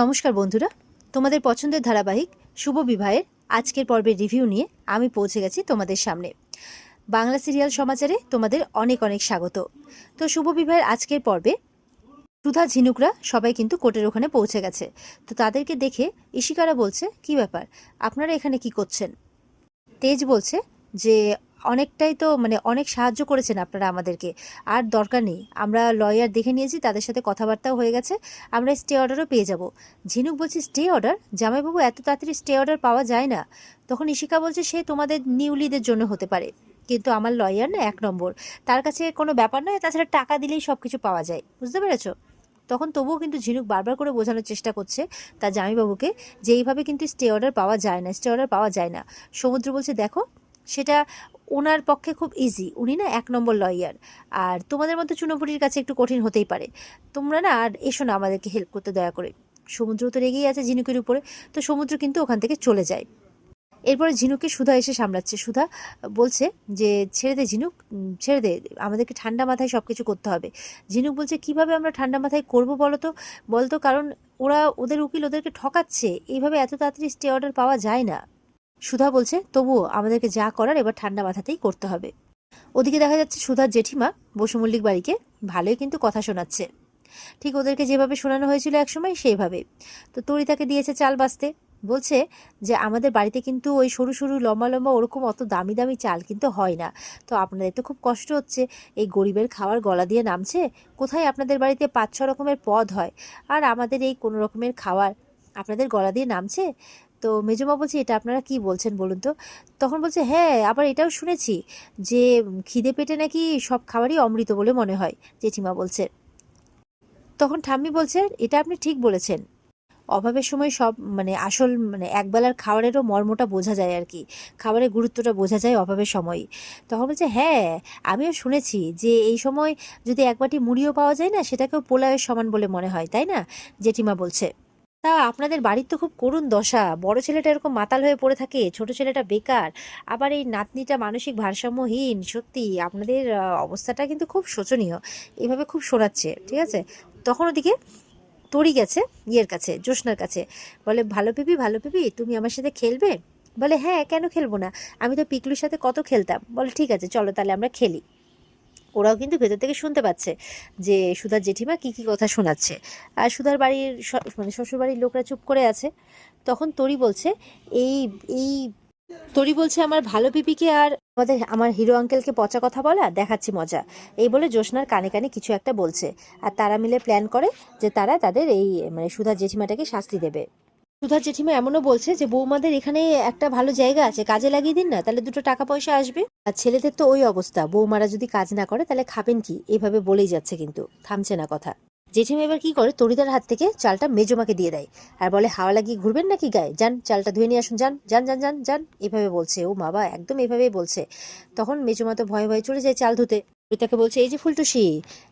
নমস্কার বন্ধুরা। তোমাদের পছন্দের ধারাবাহিক শুভ বিবাহের আজকের পর্বের রিভিউ নিয়ে আমি পৌঁছে গেছি তোমাদের সামনে। বাংলা সিরিয়াল সমাচারে তোমাদের অনেক অনেক স্বাগত। তো শুভ বিবাহের আজকের পর্বে সুধা ঝিনুকরা সবাই কিন্তু কোর্টের ওখানে পৌঁছে গেছে। তো তাদেরকে দেখে ইশিকারা বলছে, কি ব্যাপার? আপনারা এখানে কি করছেন? তেজ বলছে যে অনেকটাই তো মানে অনেক সাহায্য করেছেন আপনারা আমাদেরকে। আর দরকার নেই, আমরা লয়ার দেখে নিয়েছি, তাদের সাথে কথাবার্তাও হয়ে গেছে, আমরা স্টে অর্ডারও পেয়ে যাব। ঝিনুক বলছে স্টে অর্ডার জামাইবাবু, এত তাড়াতাড়ি স্টে অর্ডার পাওয়া যায় না? তখন ইশিকা বলছে, সে তোমাদের নিউলিদের জন্য হতে পারে, কিন্তু আমার লয়ার না এক নম্বর। তার কাছে কোনো ব্যাপার নয়, তাছাড়া টাকা দিলেই সব কিছু পাওয়া যায়। বুঝতে পেরেছ? তখন তবুও কিন্তু ঝিনুক বারবার করে বোঝানোর চেষ্টা করছে তার জামাইবাবুকে, যে এইভাবে কিন্তু স্টে অর্ডার পাওয়া যায় না স্টে অর্ডার পাওয়া যায় না। সমুদ্র বলছে, দেখো, সেটা ওনার পক্ষে খুব ইজি উনি না এক নম্বর লয়ার আর তোমাদের মতো চুনোপুটির কাছে একটু কঠিন হতেই পারে। তোমরা না আর এসো না আমাদেরকে হেল্প করতে দয়া করে। সমুদ্র তো রেগেই আছে ঝিনুকের উপরে, তো সমুদ্র কিন্তু ওখান থেকে চলে যায়। এরপরে ঝিনুককে সুধা এসে সামলাচ্ছে। সুধা বলছে যে, ছেড়ে দে ঝিনুক ছেড়ে দে। আমাদেরকে ঠান্ডা মাথায় সব কিছু করতে হবে। ঝিনুক বলছে, কীভাবে আমরা ঠান্ডা মাথায় করব বলো তো? বলতো কারণ ওরা ওদের উকিল ওদেরকে ঠকাচ্ছে। এইভাবে এত তাড়াতাড়ি স্টে অর্ডার পাওয়া যায় না। সুধা বলছে, তবুও আমাদেরকে যা করার এবার ঠান্ডা মাথাতেই করতে হবে। ওদিকে দেখা যাচ্ছে সুধার জেঠিমা বসুমল্লিক বাড়িকে ভালোই কিন্তু কথা শোনাচ্ছে। ঠিক ওদেরকে যেভাবে শোনানো হয়েছিল একসময়, সেইভাবে। তো তরি তাকে দিয়েছে চাল বাঁচতে। বলছে যে, আমাদের বাড়িতে কিন্তু ওই সরু সরু লম্বা লম্বা ওরকম অত দামি দামি চাল কিন্তু হয় না। তো আপনাদের তো খুব কষ্ট হচ্ছে। এই গরিবের খাওয়ার গলা দিয়ে নামছে। কোথায় আপনাদের বাড়িতে পাঁচ ছ রকমের পদ হয়? আর আমাদের এই কোনো রকমের খাওয়ার আপনাদের গলা দিয়ে নামছে? তো মেজমা বলছে, এটা আপনারা কি বলছেন বলুন তো? তখন বলছে হ্যাঁ আবার এটাও শুনেছি যে, খিদে পেটে নাকি সব খাবারই অমৃত বলে মনে হয়, জেঠিমা বলছে। তখন ঠাম্মি বলছে, এটা আপনি ঠিক বলেছেন। অভাবের সময় সব মানে আসল মানে একবেলার খাবারেরও মর্মটা বোঝা যায় আর কি, খাবারের গুরুত্বটা বোঝা যায় অভাবের সময়ই তখন বলছে হ্যাঁ আমিও শুনেছি যে, এই সময় যদি এক বাটি মুড়িও পাওয়া যায় না, সেটাকেও পোলাওয়ের সমান বলে মনে হয়, তাই না? জেঠিমা বলছে। তা আপনাদের বাড়ির তো খুব করুণ দশা। বড় ছেলেটা এরকম মাতাল হয়ে পড়ে থাকে, ছোট ছেলেটা বেকার, আবার এই নাতনিটা মানসিক ভারসাম্যহীন, সত্যি আপনাদের অবস্থাটা কিন্তু খুব শোচনীয় এইভাবে খুব শোনাচ্ছে, ঠিক আছে? তখন ওদিকে তরি গেছে, ইয়ের কাছে, জ্যোৎস্নার কাছে, বলে, ভালো পিপি ভালো পিপি, তুমি আমার সাথে খেলবে? বলে হ্যাঁ কেন খেলব না? আমি তো পিকলুর সাথে কত খেলতাম। বলে, ঠিক আছে, চলো তাহলে আমরা খেলি। ওরাও কিন্তু ভেতর থেকে শুনতে পাচ্ছে যে সুধার জেঠিমা কি কি কথা শোনাচ্ছে। আর সুধার বাড়ির মানে শ্বশুর বাড়ির লোকরা চুপ করে আছে। তখন তরি বলছে, এই এই তরি বলছে, আমার ভালো পিপিকে আর আমাদের, আমার হিরো আঙ্কেলকে পচা কথা বলা, দেখাচ্ছি মজা এই বলে জ্যোৎস্নার কানে কানে কিছু একটা বলছে। আর তারা মিলে প্ল্যান করে যে তারা তাদের এই মানে সুধার জেঠিমাটাকে শাস্তি দেবে। সুধার জেঠিমা এমনও বলছে যে, বৌমাদের এখানে একটা ভালো জায়গা আছে, কাজে লাগিয়ে দিন না, তাহলে দুটো টাকা পয়সা আসবে। আর ছেলেদের তো ওই অবস্থা, বৌমারা যদি কাজ না করে, তাহলে খাবেন কি? এভাবে বলেই যাচ্ছে কিন্তু, থামছে না কথা। জেঠিমা এবার কি করে, তরিদার হাত থেকে চালটা মেজমাকে দিয়ে দেয় আর বলে, হাওয়া লাগিয়ে ঘুরবেন নাকি গায়ে? যান, চালটা ধুয়ে নিয়ে আসুন, যান যান যান যান যান। এভাবে বলছে। ও বাবা একদম এভাবেই বলছে। তখন মেজমা তো ভয়ে ভয়ে চলে যায় চাল ধুতে। তাকে বলছে, এই যে ফুলটুসি,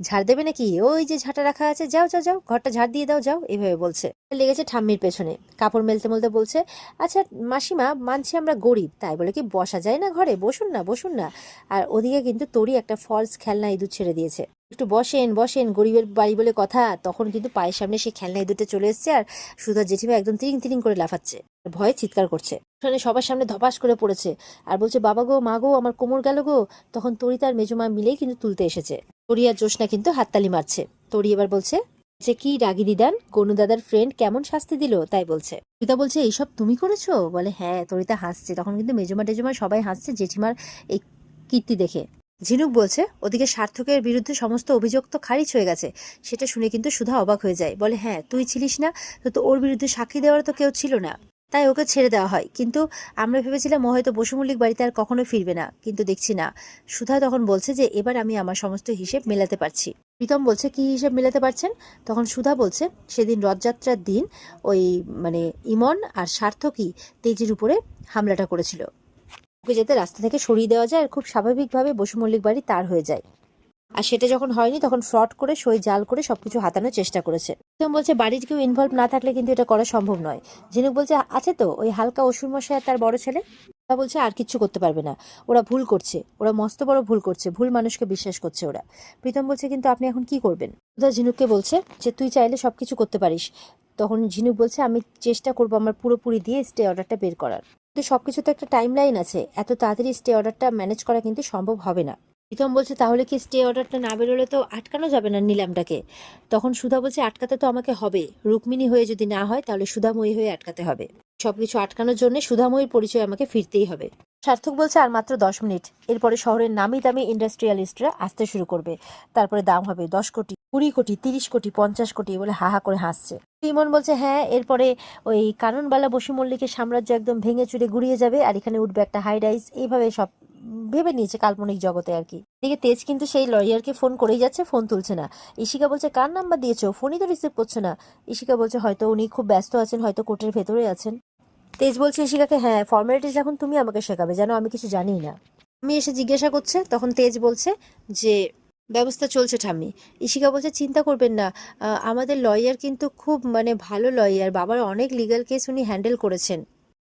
ঝাড় দেবে নাকি? ওই যে ঝাঁটা রাখা আছে, যাও যাও যাও, ঘরটা ঝাড় দিয়ে দাও, যাও এইভাবে বলছে। লেগেছে ঠাম্মির পেছনে। কাপড় মেলতে মেলতে বলছে আচ্ছা মাসিমা, মানছি আমরা গরিব, তাই বলে কি বসা যায় না ঘরে? বসুন না বসুন না। আর ওদিকে কিন্তু তোরই একটা ফলস খেলনা ইঁদুর ছেড়ে দিয়েছে। একটু বসেন বসেন, গরিবের বাড়ি বলে কথা। তখন কিন্তু পায়ের সামনে সেই খেলনা ইঁদুরটা চলে এসছে আর সুধার জেঠিমা একদম তিরিং তিরিং করে লাফাচ্ছে। ভয়ে চিৎকার করছে। ওখানে সবার সামনে ধপাস করে পড়েছে আর বলছে, বাবা গো, মা গো, আমার কোমর গেল গো। তখন তরি তার মেজমা মিলেই কিন্তু তুলতে এসেছে। তরি আর জোসনা কিন্তু হাততালি মারছে। তরি এবার বলছে, যে কি রাগি দিদান, গনু দাদার ফ্রেন্ড কেমন শাস্তি দিল? তাই বলছে। তরিতা বলছে, এইসব তুমি করেছ? বলে হ্যাঁ তরিতা হাসছে। তখন কিন্তু মেজমা টেজমা সবাই হাসছে জেঠিমার এই কীর্তি দেখে। ঝিনুক বলছে, ওদিকে সার্থকের বিরুদ্ধে সমস্ত অভিযোগ তো খারিজ হয়ে গেছে। সেটা শুনে কিন্তু সুধা অবাক হয়ে যায়। বলে হ্যাঁ তুই ছিলিস না, তো ওর বিরুদ্ধে সাক্ষী দেওয়ার তো কেউ ছিল না। তাই ওকে ছেড়ে দেওয়া হয়। কিন্তু আমরা ভেবেছিলাম ও হয়তো বসুমল্লিক বাড়িতে আর কখনো ফিরবে না। কিন্তু দেখছি না। সুধা তখন বলছে যে, এবার আমি আমার সমস্ত হিসেব মেলাতে পারছি। প্রীতম বলছে, কি হিসেব মেলাতে পারছেন? তখন সুধা বলছে, সেদিন রথযাত্রার দিন ওই মানে ইমন আর সার্থকই তেজির উপরে হামলাটা করেছিল। ওকে যাতে রাস্তা থেকে সরিয়ে দেওয়া যায় আর খুব স্বাভাবিকভাবে বসুমল্লিক বাড়ি তার হয়ে যায়। আর সেটা যখন হয়নি, তখন ফ্রড করে, সই জাল করে সবকিছু হাতানোর চেষ্টা করেছে। প্রীতম বলছে, বাড়ির কেউ ইনভলভ না থাকলে কিন্তু এটা করা সম্ভব নয়। ঝিনুক বলছে, আছে তো, ওই হালকা অসুর মশাই আর তার বড় ছেলে? ওরা বলছে, আর কিচ্ছু করতে পারবে না। ওরা ভুল করছে। ওরা মস্ত বড় ভুল করছে। ভুল মানুষকে বিশ্বাস করছে ওরা। প্রীতম বলছে, কিন্তু আপনি এখন কি করবেন? সুধা ঝিনুককে বলছে যে, তুই চাইলে সবকিছু করতে পারিস। তখন ঝিনুক বলছে, আমি চেষ্টা করব আমার পুরোপুরি দিয়ে স্টে অর্ডারটা বের করার। কিন্তু সব কিছু তো একটা টাইম লাইন আছে। এত তাড়াতাড়ি স্টে অর্ডারটা ম্যানেজ করা কিন্তু সম্ভব হবে না। প্রীতম বলছে, তাহলে কি স্টে অর্ডারটা না বেরোলে তো আটকানো যাবে না নিলামটাকে? তখন সুধা বলছে, আটকাতে তো আমাকে হবে। রুক্মিণী হয়ে যদি না হয়, তাহলে সুধাময়ী হয়ে আটকাতে হবে। সবকিছু আটকানোর জন্য সুধাময়ীর পরিচয় আমাকে ফিরতেই হবে। সার্থক বলছে আর মাত্র দশ মিনিট। এরপরে শহরের নামি দামি ইন্ডাস্ট্রিয়ালিস্টরা আসতে শুরু করবে। তারপরে দাম হবে দশ কোটি, কুড়ি কোটি, তিরিশ কোটি, পঞ্চাশ কোটি বলে হা হা করে হাসছে। ইমন বলছে হ্যাঁ এরপরে ওই কাননবালা, বসু মল্লিকের সাম্রাজ্য একদম ভেঙে চুরে গুড়িয়ে যাবে আর এখানে উঠবে একটা হাই রাইস এইভাবে সব ভেবে নিয়েছে কাল্পনিক জগতে আর কি। এদিকে তেজ কিন্তু সেই লয়ারকে ফোন করেই যাচ্ছে ফোন তুলছে না। ইশিকা বলছে, কার নাম্বার দিয়েছ? ফোনই তো রিসিভ করছে না। ইশিকা বলছে, হয়তো উনি খুব ব্যস্ত আছেন, হয়তো কোর্টের ভেতরে আছেন। তেজ বলছে ইশিকাকে হ্যাঁ ফর্মালিটিস এখন তুমি আমাকে শেখাবে যেন আমি কিছু জানি না। আমি এসে জিজ্ঞাসা করছে, তখন তেজ বলছে যে, ব্যবস্থা চলছে ঠাম্মি। ইশিকা বলছে, চিন্তা করবেন না আমাদের লয়ার কিন্তু খুব মানে ভালো লয়ার বাবার অনেক লিগাল কেস উনি হ্যান্ডেল করেছেন।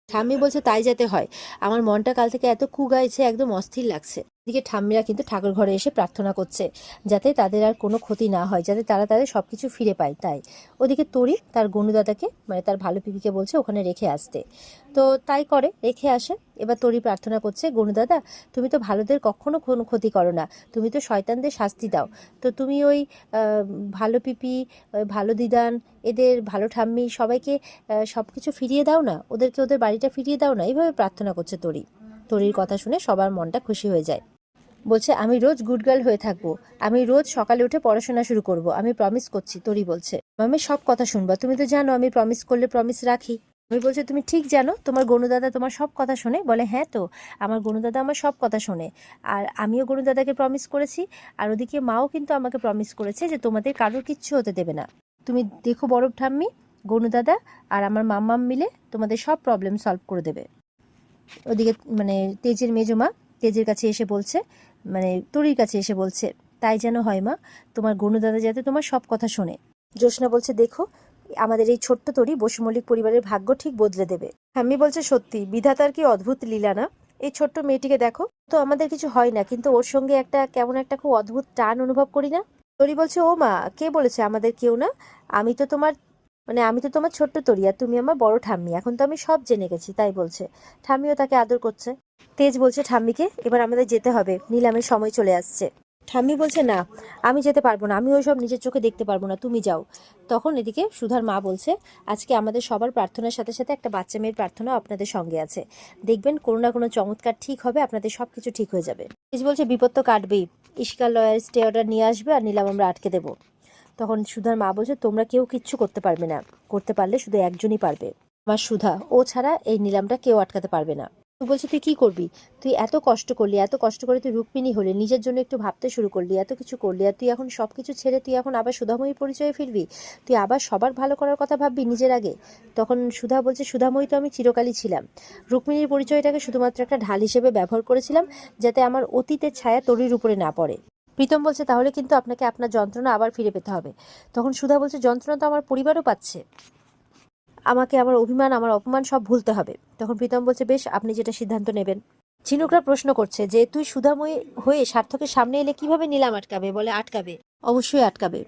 ঠাম্মি বলছে, তাই যাতে হয়, আমার মনটা কাল থেকে এত কুগাইছে, একদম অস্থির লাগছে। এদিকে ঠাম্মিরা কিন্তু ঠাকুর ঘরে এসে প্রার্থনা করছে, যাতে তাদের আর কোনো ক্ষতি না হয়, যাতে তারা তাদের সব কিছু ফিরে পায়। তাই ওদিকে তরি তার গনুদাদাকে মানে তার ভালো পিপিকে বলছে, ওখানে রেখে আসতে। তো তাই করে, রেখে আসে। এবার তরি প্রার্থনা করছে, গনুদাদা, তুমি তো ভালোদের কখনো কোনো ক্ষতি করো না, তুমি তো শয়তানদের শাস্তি দাও। তো তুমি ওই ভালো পিপি ভালো দিদান, এদের ভালো ঠাম্মি সবাইকে সব কিছু ফিরিয়ে দাও না, ওদেরকে ওদের বাড়িটা ফিরিয়ে দাও না, এইভাবে প্রার্থনা করছে তরি। তরির কথা শুনে সবার মনটা খুশি হয়ে যায়। বলছে, আমি রোজ গুড গার্ল হয়ে থাকব। আমি রোজ সকালে উঠে পড়াশোনা শুরু করব। আমি প্রমিস করছি। তরি বলছে আমি সব কথা শুনবা। তুমি তো জানো আমি প্রমিস করলে প্রমিস রাখি। আমি বলছে, তুমি ঠিক জানো, তোমার গনুদাদা তোমার সব কথা শোনে? বলে হ্যাঁ তো, আমার গনুদাদা আমার সব কথা শোনে। আর আমিও গনুদাদাকে প্রমিস করেছি, আর ওদিকে মাও কিন্তু আমাকে প্রমিস করেছে যে তোমাদের কারোর কিচ্ছু হতে দেবে না। তুমি দেখো বরফ ঠাম্মি, গনুদাদা আর আমার মাম্মাম মিলে তোমাদের সব প্রবলেম সলভ করে দেবে। ওদিকে মানে তেজের মেজমা তেজের কাছে এসে বলছে মানে তরির কাছে এসে বলছে, তাই যেন হয় মা, তোমার গনুদাদা যাতে তোমার সব কথা শোনে। জ্যোৎস্না বলছে, দেখো, আমাদের এই ছোট্ট তরি বসুমল্লিক পরিবারের ভাগ্য ঠিক বদলে দেবে। আমি বলছে, সত্যি, বিধাতার কি অদ্ভুত লীলা না? এই ছোট্ট মেয়েটিকে দেখো, তো আমাদের কিছু হয় না, কিন্তু ওর সঙ্গে একটা কেমন একটা খুব অদ্ভুত টান অনুভব করি না? তরি বলছে, ও মা, কে বলেছে আমাদের কেউ না? আমি তো তোমার মানে আমি তো তোমার ছোট্ট তরি আর তুমি আমার বড় ঠাম্মি। এখন তো আমি সব জেনে গেছি, তাই বলছে। ঠাম্মিও তাকে আদর করছে। তেজ বলছে, ঠাম্মিকে, এবার আমাদের যেতে হবে। নিলামের সময় চলে আসছে। ঠাম্মি বলছে, না, আমি যেতে পারব না। আমি ওইসব নিজের চোখে দেখতে পারব না। তুমি যাও। তখন এদিকে সুধার মা বলছে, আজকে আমাদের সবার প্রার্থনার সাথে সাথে একটা বাচ্চা মেয়ের প্রার্থনা আপনাদের সঙ্গে আছে। দেখবেন কোনো না কোনো চমৎকার ঠিক হবে, আপনাদের সব কিছু ঠিক হয়ে যাবে। তেজ বলছে, বিপদ তো কাটবেই। ইশিকার লয়ার স্টে অর্ডার নিয়ে আসবে আর নিলাম আমরা আটকে দেবো। তখন সুধার মা বলছে, তোমরা কেউ কিচ্ছু করতে পারবে না। করতে পারলে শুধু একজনই পারবে। আমার সুধা, ও ছাড়া এই নিলামটা কেউ আটকাতে পারবে না। তুই বলছে, তুই কি করবি? তুই এত কষ্ট করলি, এত কষ্ট করে তুই রুক্মিণী হলি, নিজের জন্য একটু ভাবতে শুরু করলি, এত কিছু করলি, আর তুই এখন সব কিছু ছেড়ে তুই এখন আবার সুধাময়ীর পরিচয়ে ফিরবি? তুই আবার সবার ভালো করার কথা ভাববি নিজের আগে? তখন সুধা বলছে, সুধাময়ী তো আমি চিরকালই ছিলাম। রুক্মিণীর পরিচয়টাকে শুধুমাত্র একটা ঢাল হিসেবে ব্যবহার করেছিলাম, যাতে আমার অতীতের ছায়া তরির উপরে না পড়ে। প্রীতম বলছে, তাহলে কিন্তু আপনাকে আপনার যন্ত্রণা আবার ফিরে পেতে হবে। তখন সুধা বলছে, যন্ত্রণা তো আমার পরিবারও পাচ্ছে। আমাকে আমার অভিমান, আমার অপমান সব ভুলতে হবে। তখন প্রীতম বলছে, বেশ, আপনি যেটা সিদ্ধান্ত নেবেন। ঝিনুকরা প্রশ্ন করছে যে, তুই সুধাময়ী হয়ে সার্থকের সামনে এলে কীভাবে নিলাম আটকাবে? বলে আটকাবে? অবশ্যই আটকাবে।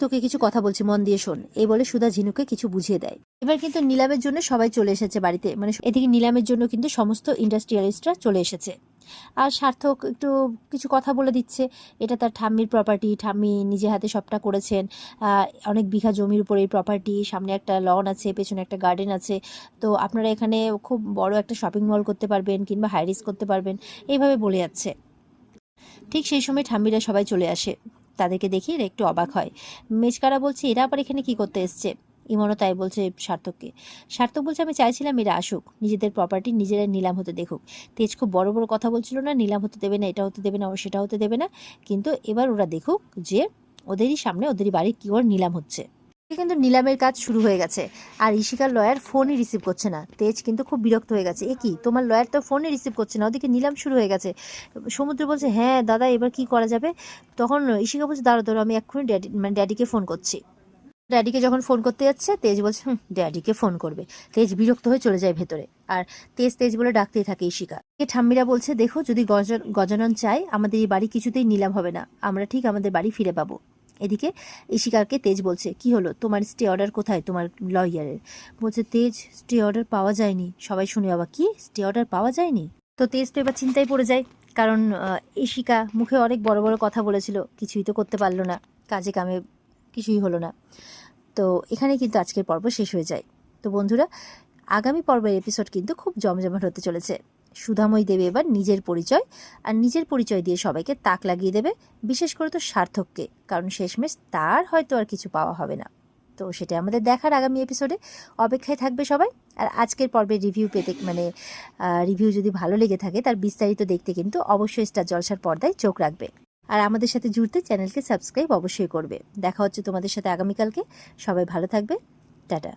তোকে কিছু কথা বলছি, মন দিয়ে শোন। এই বলে সুধা ঝিনুকে কিছু বুঝিয়ে দেয়। এবার কিন্তু নিলামের জন্য সবাই চলে এসেছে বাড়িতে। মানে এদিকে নিলামের জন্য কিন্তু সমস্ত ইন্ডাস্ট্রিয়ালিস্টরা চলে এসেছে। আর সার্থক একটু কিছু কথা বলে দিচ্ছে। এটা তার ঠাম্মির প্রপার্টি ঠাম্মি নিজে হাতে সবটা করেছেন। অনেক বিঘা জমির উপর এই প্রপার্টি সামনে একটা লন আছে, পেছনে একটা গার্ডেন আছে। তো আপনারা এখানে খুব বড় একটা শপিং মল করতে পারবেন কিংবা হাইরিস করতে পারবেন, এইভাবে বলে যাচ্ছে। ঠিক সেই সময় ঠাম্মিরা সবাই চলে আসে। তাদেরকে দেখে এরা একটু অবাক হয়। মেজকারা বলছে, এরা আবার এখানে কি করতে এসছে? ইমনও তাই বলছে সার্থককে। সার্থক বলছে, আমি চাইছিলাম এরা আসুক। নিজেদের প্রপার্টি নিজেরা নিলাম হতে দেখুক। তেজ খুব বড় বড় কথা বলছিল না, নিলাম হতে দেবে না, এটা হতে দেবে না ও সেটা হতে দেবে না। কিন্তু এবার ওরা দেখুক যে ওদেরই সামনে ওদেরই বাড়ির কি ওর নিলাম হচ্ছে। কিন্তু নিলামের কাজ শুরু হয়ে গেছে। আর ইশিকার লয়ার ফোনই রিসিভ করছে না। তেজ কিন্তু খুব বিরক্ত হয়ে গেছে। এ কি? তোমার লয়ার তো ফোনই রিসিভ করছে না। ওদিকে নিলাম শুরু হয়ে গেছে। সমুদ্র বলছে হ্যাঁ দাদা, এবার কি করা যাবে? তখন ইশিকা বলছে দাঁড়ো দাঁড়ো আমি এক্ষুনি ড্যাডি মানে ড্যাডিকে ফোন করছি। ড্যাডিকে যখন ফোন করতে যাচ্ছে, তেজ বলছে, হুম, ড্যাডিকে ফোন করবে। তেজ বিরক্ত হয়ে চলে যায় ভেতরে। আর তেজ তেজ বলে ডাকতেই থাকে ইশিকা এ ঠাম্মিরা বলছে, দেখো, যদি গজ- গজানন চাই আমাদের এই বাড়ি কিছুতেই নিলাম হবে না। আমরা ঠিক আমাদের বাড়ি ফিরে পাবো। এদিকে ইশিকাকে তেজ বলছে, কি হলো? তোমার স্টে অর্ডার কোথায়? তোমার লয়ারের? বলছে, তেজ, স্টে অর্ডার পাওয়া যায়নি। সবাই শুনে বাবা কি? স্টে অর্ডার পাওয়া যায়নি? তো তেজ তো এবার চিন্তায় পড়ে যায়, কারণ ইশিকা মুখে অনেক বড় বড় কথা বলেছিল, কিছুই তো করতে পারল না, কাজে কামে কিছুই হলো না। তো এখানে কিন্তু আজকের পর্ব শেষ হয়ে যায়। তো বন্ধুরা, আগামী পর্বের এপিসোড কিন্তু খুব জমজমাট হতে চলেছে। সুধাময় দেবে এবার নিজের পরিচয় আর নিজের পরিচয় দিয়ে সবাইকে তাক লাগিয়ে দেবে, বিশেষ করে তো সার্থককে, কারণ শেষমেশ তার হয়তো আর কিছু পাওয়া হবে না। তো সেটা আমাদের দেখার আগামী এপিসোডে অপেক্ষায় থাকবে সবাই। আর আজকের পর্বের রিভিউ পেতে মানে রিভিউ যদি ভালো লেগে থাকে, তার বিস্তারিত দেখতে কিন্তু অবশ্যই স্টার জলসার পর্দায় চোখ রাখবে। আর আমাদের সাথে জুড়তে চ্যানেলকে সাবস্ক্রাইব অবশ্যই করবে। দেখা হচ্ছে তোমাদের সাথে আগামীকালকে। সবাই ভালো থাকবে। টাটা।